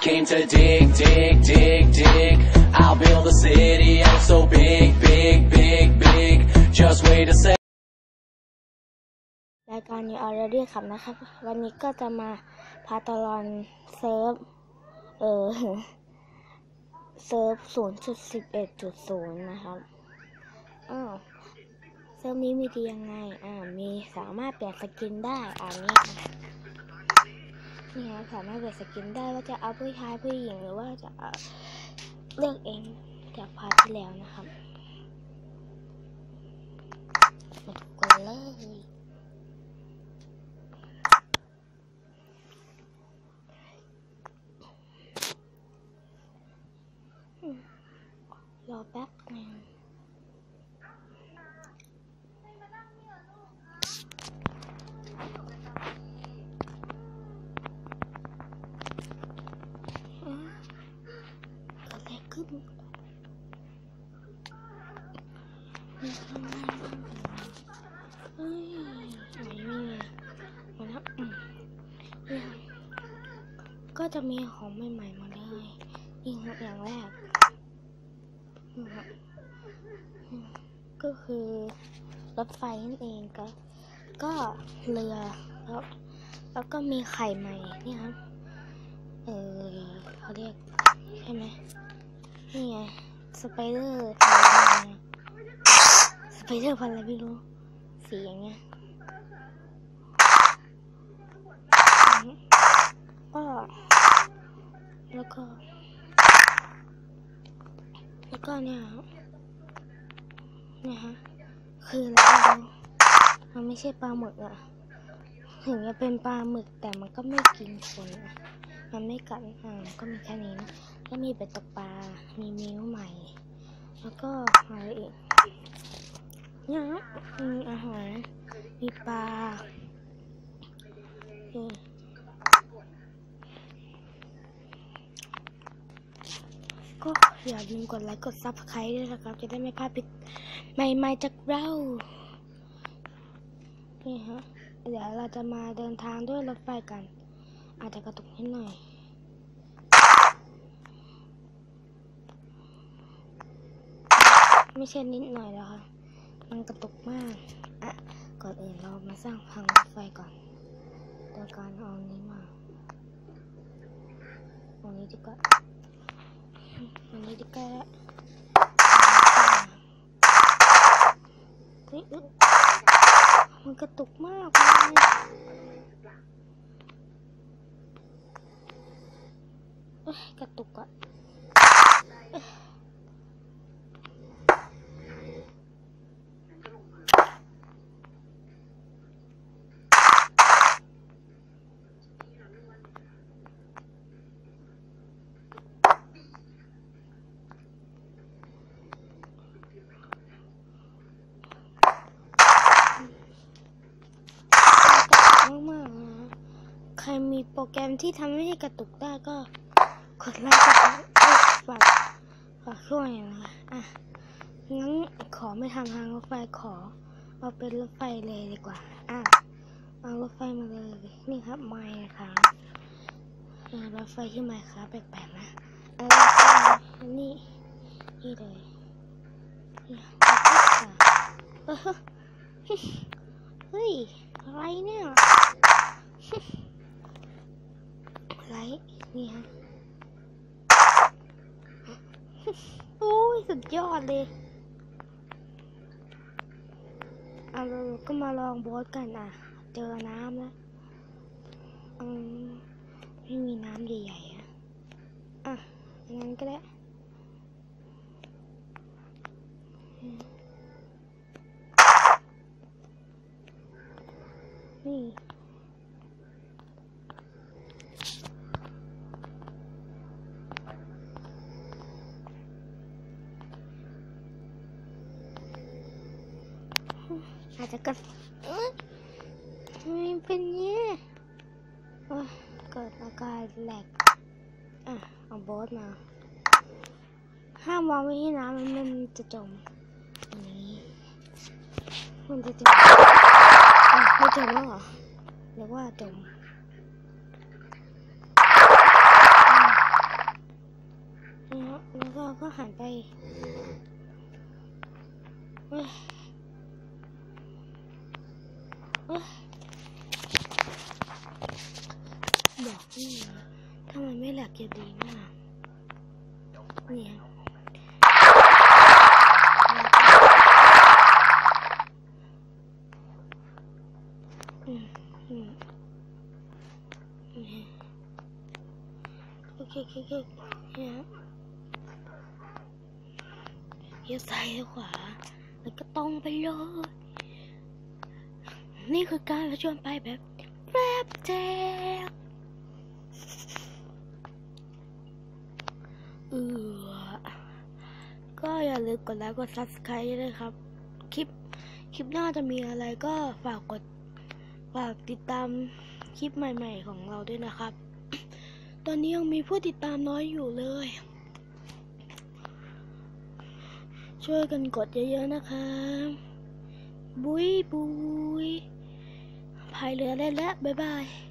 came to dig, dig, dig, dig. I'll build a city oh so big, big, big, big. Just wait a sec. รายการนี้ออเรียครับนะครับ วันนี้ก็จะมาพาตลอนเซิร์ฟ เออ เซิร์ฟ 0.11.0 นะครับ อ้าว เซิร์ฟนี้มีดียังไง อ่า มีสามารถเปลี่ยนสกินได้ อ่านี่ ค่ะนี่ครับสามารถเปลี่ยนสกินได้ว่าจะเอาผู้ชายผู้หญิงหรือว่าจะเาเลือกเองจากพาร์ทที่แล้วนะครับมาดูกันเลยรอแป๊บนึง ขึ้นมีข้างล่างบ้างเฮ้ยไหนมีมาแล้วเนี่ยก็จะมีของใหม่ๆมาเลยนี่ครับอย่างแรกนะครับก็คือรถไฟนั่นเองก็ก็เรือแล้วแล้วก็มีไข่ใหม่นี่ครับ เออเขาเรียกใช่ไหม นี่ไง สไปเดอร์สไปเดอร์พันอะไรไม่รู้ สีอย่างเงี้ย ก็แล้วก็ แล้วก็เนี่ยเนี่ยฮะ คืออะไรมันไม่ใช่ปลาหมึกอะถึงจะเป็นปลาหมึกแต่มันก็ไม่กินคนอะ มันไม่กัดอ่าก็มีแค่นี้นะแล้วมีเบ็ดตกปลา มีมิ้วใหม่ แล้วก็อะไรอีกเนี่ยฮะมีอาหาร มีปลาก็อย่าลืมกดไลค์กดซับสไครต์ด้วยนะครับ จะได้ไม่พลาดปิดใหม่ๆจากเรา นี่ฮะ เดี๋ยวเราจะมาเดินทางด้วยรถไฟกัน อาจจะกระตุกนิดหน่อยไม่ใช่นิดหน่อยแล้วค่ะ มันกระตุกมาก อะ ก่อนอื่นเรามาสร้างทางรถไฟก่อนโดยการเอาอันนี้มาเอาอันนี้ดีกว่าอันนี้ดีกว่าเฮ้ยมันกระตุกมากเลยเอ้ย กระตุกอะเอ้ยมากๆนะใครมีโปรแกรมที่ทำให้กระตุกได้ก็ กดไลค์กดเอ้ยฝากฝากช่วยนะคะอะงั้นขอไม่ทำทางรถไฟขอ เอาเป็นรถไฟเลยดีกว่า อะเอารถไฟมาเลยนี่ครับไมค์นะคะรถไฟที่ไมค์ค่ะแปลกๆนะเอารถไฟนี่นี่เลยเออเฮ้ยอะไรเนี่ย อะไรนี่ฮะ โอ้ยสุดยอดเลย เอาเราก็มาลองโบสกันอะ เจอน้ำแล้วอืมไม่มีน้ำใหญ่ๆอะ อะงั้นก็ได้นี่ อาจจะกันมัเป็นเนี้ยเกิดอาการแหลกอะเอาบอสมา ห้ามวางไว้ที่น้ำมันจะจมนี่มันจะจมไม่จมแล้วเหรอหรือว่าจมแล้วก็ก็หันไป บอกนี่นะถ้ามันไม่แหลกจะดีมากเนี่ยโอเคโอเคโอเคเลี้ยวซ้ายขวา แล้วก็ตรงไปเลย นี่คือการผจญไปแบบแฟบแจกเออก็อย่าลืมกดไลค์กด subscribe ด้วยครับ คลิป คลิปหน้าจะมีอะไรก็ฝากกด ฝากติดตามคลิปใหม่ๆของเราด้วยนะครับ ตอนนี้ยังมีผู้ติดตามน้อยอยู่เลย ช่วยกันกดเยอะๆนะคะ บุยบุย พายเรือได้แล้วบ๊ายบาย